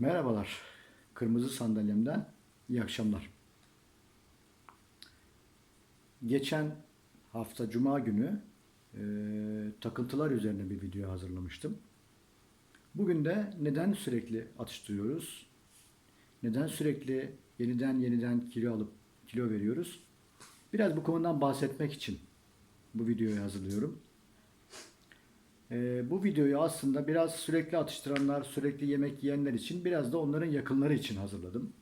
Merhabalar. Kırmızı sandalyemden iyi akşamlar. Geçen hafta Cuma günü e, takıntılar üzerine bir video hazırlamıştım. Bugün de neden sürekli atıştırıyoruz? Neden sürekli yeniden yeniden kilo alıp kilo veriyoruz? Biraz bu konudan bahsetmek için bu videoyu hazırlıyorum. Ee, bu videoyu aslında biraz sürekli atıştıranlar, sürekli yemek yiyenler için, biraz da onların yakınları için hazırladım.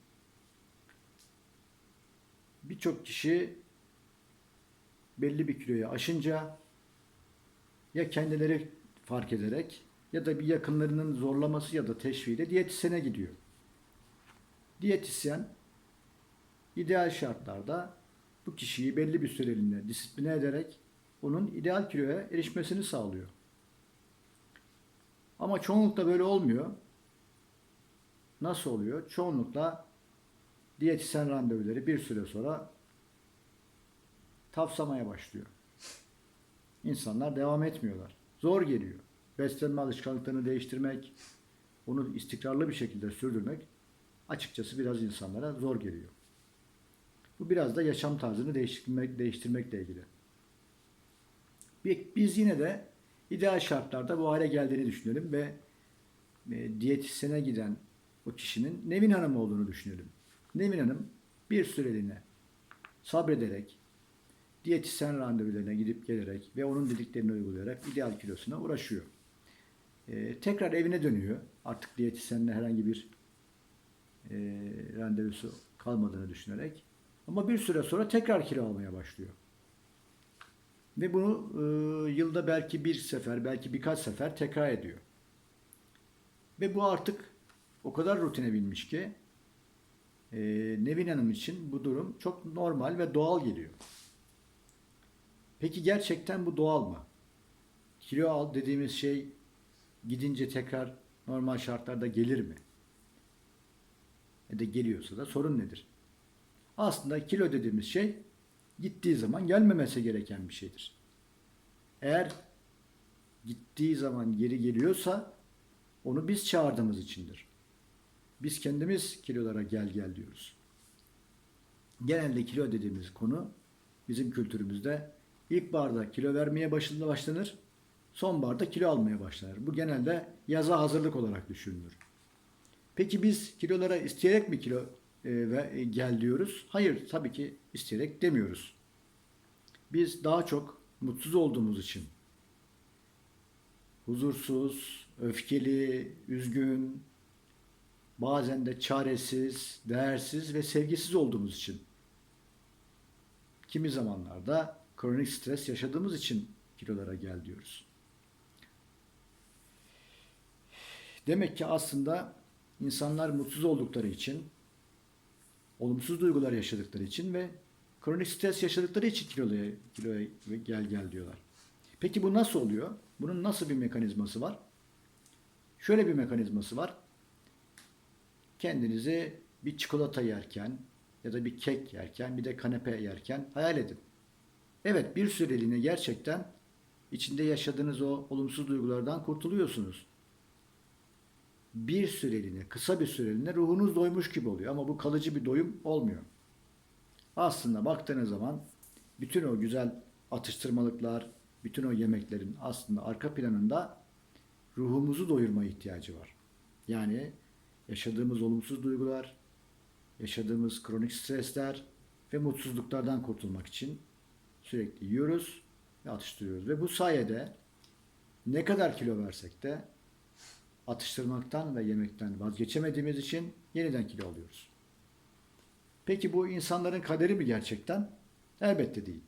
Birçok kişi belli bir kiloyu aşınca ya kendileri fark ederek ya da bir yakınlarının zorlaması ya da teşviğiyle diyetisyene gidiyor. Diyetisyen ideal şartlarda bu kişiyi belli bir süreliğine disipline ederek onun ideal kiloya erişmesini sağlıyor. Ama çoğunlukla böyle olmuyor. Nasıl oluyor? Çoğunlukla diyetisyen randevuları bir süre sonra tavsamaya başlıyor. İnsanlar devam etmiyorlar. Zor geliyor. Beslenme alışkanlıklarını değiştirmek, onu istikrarlı bir şekilde sürdürmek açıkçası biraz insanlara zor geliyor. Bu biraz da yaşam tarzını değiştirmek, değiştirmekle ilgili. Biz yine de ideal şartlarda bu hale geldiğini düşünelim ve e, diyetisyene giden o kişinin Nevin Hanım olduğunu düşünelim. Nevin Hanım bir süreliğine sabrederek, diyetisyen randevularına gidip gelerek ve onun dediklerini uygulayarak ideal kilosuna uğraşıyor. E, tekrar evine dönüyor. Artık diyetisyenle herhangi bir e, randevusu kalmadığını düşünerek. Ama bir süre sonra tekrar kilo almaya başlıyor. Ve bunu e, yılda belki bir sefer, belki birkaç sefer tekrar ediyor. Ve bu artık o kadar rutine binmiş ki e, Nevin Hanım için bu durum çok normal ve doğal geliyor. Peki gerçekten bu doğal mı? Kilo al dediğimiz şey gidince tekrar normal şartlarda gelir mi? E de geliyorsa da sorun nedir? Aslında kilo dediğimiz şey gittiği zaman gelmemesi gereken bir şeydir. Eğer gittiği zaman geri geliyorsa onu biz çağırdığımız içindir. Biz kendimiz kilolara gel gel diyoruz. Genelde kilo dediğimiz konu bizim kültürümüzde ilkbaharda kilo vermeye başında başlanır, sonbaharda kilo almaya başlanır. Bu genelde yaza hazırlık olarak düşünülür. Peki biz kilolara isteyerek mi kilo ve e, gel diyoruz? Hayır, tabii ki isteyerek demiyoruz. Biz daha çok mutsuz olduğumuz için huzursuz, öfkeli, üzgün, bazen de çaresiz, değersiz ve sevgisiz olduğumuz için kimi zamanlarda kronik stres yaşadığımız için kilolara gel diyoruz. Demek ki aslında insanlar mutsuz oldukları için, olumsuz duygular yaşadıkları için ve kronik stres yaşadıkları için kiloya, kiloya gel gel diyorlar. Peki bu nasıl oluyor? Bunun nasıl bir mekanizması var? Şöyle bir mekanizması var. Kendinizi bir çikolata yerken ya da bir kek yerken bir de kanepe yerken hayal edin. Evet bir süreliğine gerçekten içinde yaşadığınız o olumsuz duygulardan kurtuluyorsunuz. Bir süreliğine, kısa bir süreliğine ruhunuz doymuş gibi oluyor ama bu kalıcı bir doyum olmuyor. Aslında baktığınız zaman bütün o güzel atıştırmalıklar, bütün o yemeklerin aslında arka planında ruhumuzu doyurma ihtiyacı var. Yani yaşadığımız olumsuz duygular, yaşadığımız kronik stresler ve mutsuzluklardan kurtulmak için sürekli yiyoruz ve atıştırıyoruz. Ve bu sayede ne kadar kilo versek de atıştırmaktan ve yemekten vazgeçemediğimiz için yeniden kilo alıyoruz. Peki bu insanların kaderi mi gerçekten? Elbette değil.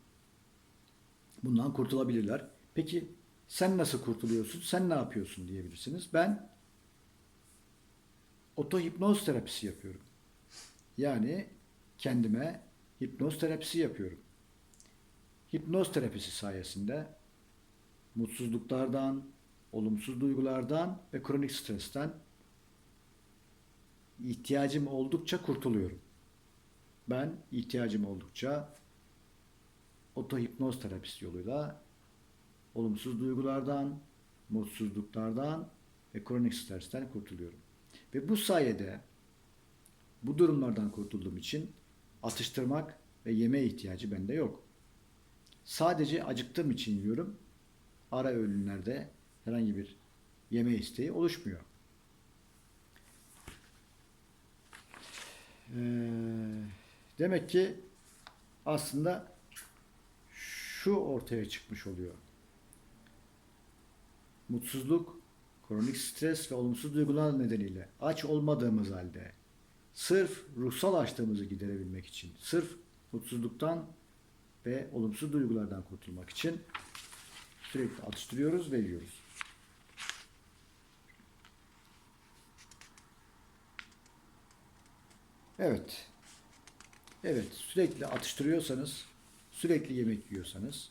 Bundan kurtulabilirler. Peki sen nasıl kurtuluyorsun? Sen ne yapıyorsun diyebilirsiniz. Ben otohipnoz terapisi yapıyorum. Yani kendime hipnoz terapisi yapıyorum. Hipnoz terapisi sayesinde mutsuzluklardan, olumsuz duygulardan ve kronik stresten ihtiyacım oldukça kurtuluyorum. Ben ihtiyacım oldukça otohipnoz terapisi yoluyla olumsuz duygulardan, mutsuzluklardan ve kronik stresten kurtuluyorum. Ve bu sayede bu durumlardan kurtulduğum için atıştırmak ve yeme ihtiyacı bende yok. Sadece acıktığım için yiyorum. Ara öğünlerde herhangi bir yeme isteği oluşmuyor. Ee, demek ki aslında şu ortaya çıkmış oluyor. Mutsuzluk, kronik stres ve olumsuz duygular nedeniyle aç olmadığımız halde sırf ruhsal açlığımızı giderebilmek için, sırf mutsuzluktan ve olumsuz duygulardan kurtulmak için sürekli atıştırıyoruz ve yiyoruz. Evet. Evet, sürekli atıştırıyorsanız, sürekli yemek yiyorsanız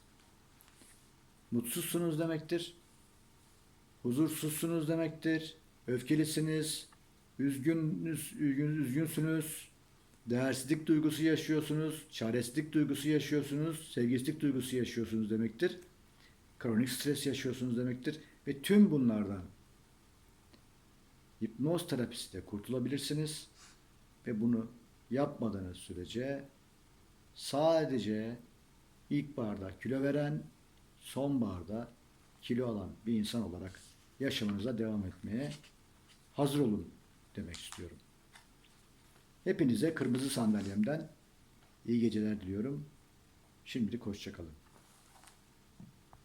mutsuzsunuz demektir. Huzursuzsunuz demektir. Öfkelisiniz, üzgünüz, üzgün, üzgünsünüz, değersizlik duygusu yaşıyorsunuz, çaresizlik duygusu yaşıyorsunuz, sevgisizlik duygusu yaşıyorsunuz demektir. Kronik stres yaşıyorsunuz demektir. Ve tüm bunlardan hipnoz terapisiyle kurtulabilirsiniz. Ve bunu yapmadığınız sürece sadece ilkbaharda kilo veren, sonbaharda kilo alan bir insan olarak yaşamınıza devam etmeye hazır olun demek istiyorum. Hepinize kırmızı sandalyemden iyi geceler diliyorum. Şimdilik hoşçakalın.